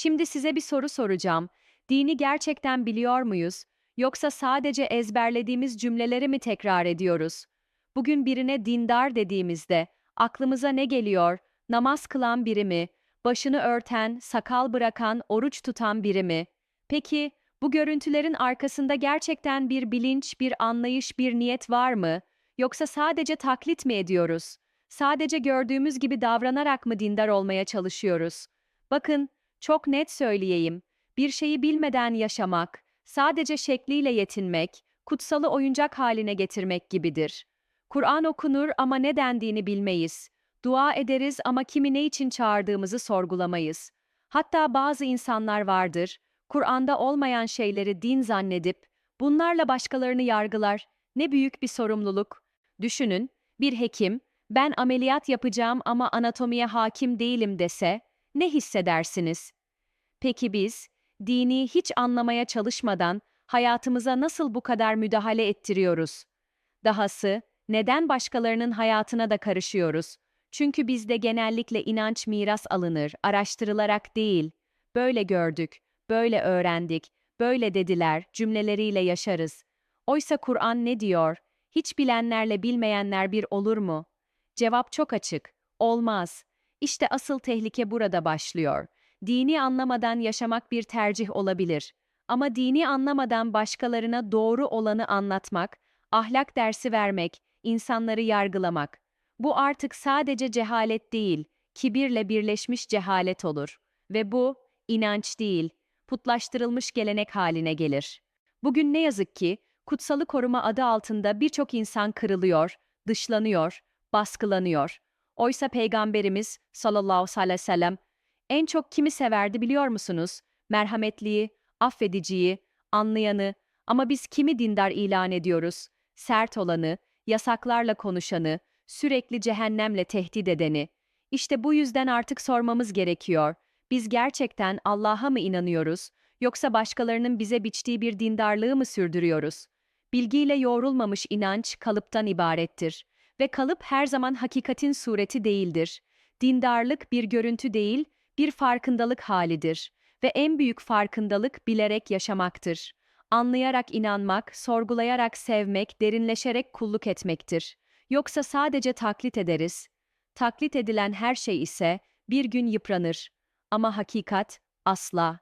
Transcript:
Şimdi size bir soru soracağım. Dini gerçekten biliyor muyuz? Yoksa sadece ezberlediğimiz cümleleri mi tekrar ediyoruz? Bugün birine dindar dediğimizde aklımıza ne geliyor? Namaz kılan biri mi? Başını örten, sakal bırakan, oruç tutan biri mi? Peki bu görüntülerin arkasında gerçekten bir bilinç, bir anlayış, bir niyet var mı? Yoksa sadece taklit mi ediyoruz? Sadece gördüğümüz gibi davranarak mı dindar olmaya çalışıyoruz? Bakın, çok net söyleyeyim. Bir şeyi bilmeden yaşamak, sadece şekliyle yetinmek, kutsalı oyuncak haline getirmek gibidir. Kur'an okunur ama ne dendiğini bilmeyiz. Dua ederiz ama kimi ne için çağırdığımızı sorgulamayız. Hatta bazı insanlar vardır, Kur'an'da olmayan şeyleri din zannedip, bunlarla başkalarını yargılar. Ne büyük bir sorumluluk. Düşünün, bir hekim, ben ameliyat yapacağım ama anatomiye hakim değilim dese, ne hissedersiniz? Peki biz, dini hiç anlamaya çalışmadan hayatımıza nasıl bu kadar müdahale ettiriyoruz? Dahası, neden başkalarının hayatına da karışıyoruz? Çünkü bizde genellikle inanç miras alınır, araştırılarak değil. Böyle gördük, böyle öğrendik, böyle dediler cümleleriyle yaşarız. Oysa Kur'an ne diyor? Hiç bilenlerle bilmeyenler bir olur mu? Cevap çok açık. Olmaz. İşte asıl tehlike burada başlıyor. Dini anlamadan yaşamak bir tercih olabilir. Ama dini anlamadan başkalarına doğru olanı anlatmak, ahlak dersi vermek, insanları yargılamak. Bu artık sadece cehalet değil, kibirle birleşmiş cehalet olur. Ve bu, inanç değil, putlaştırılmış gelenek haline gelir. Bugün ne yazık ki, kutsalı koruma adı altında birçok insan kırılıyor, dışlanıyor, baskılanıyor. Oysa Peygamberimiz sallallahu aleyhi ve sellem en çok kimi severdi biliyor musunuz? Merhametliyi, affediciyi, anlayanı ama biz kimi dindar ilan ediyoruz? Sert olanı, yasaklarla konuşanı, sürekli cehennemle tehdit edeni. İşte bu yüzden artık sormamız gerekiyor. Biz gerçekten Allah'a mı inanıyoruz yoksa başkalarının bize biçtiği bir dindarlığı mı sürdürüyoruz? Bilgiyle yoğrulmamış inanç kalıptan ibarettir ve kalıp her zaman hakikatin sureti değildir. Dindarlık bir görüntü değil, bir farkındalık halidir ve en büyük farkındalık bilerek yaşamaktır. Anlayarak inanmak, sorgulayarak sevmek, derinleşerek kulluk etmektir. Yoksa sadece taklit ederiz. Taklit edilen her şey ise bir gün yıpranır. Ama hakikat asla.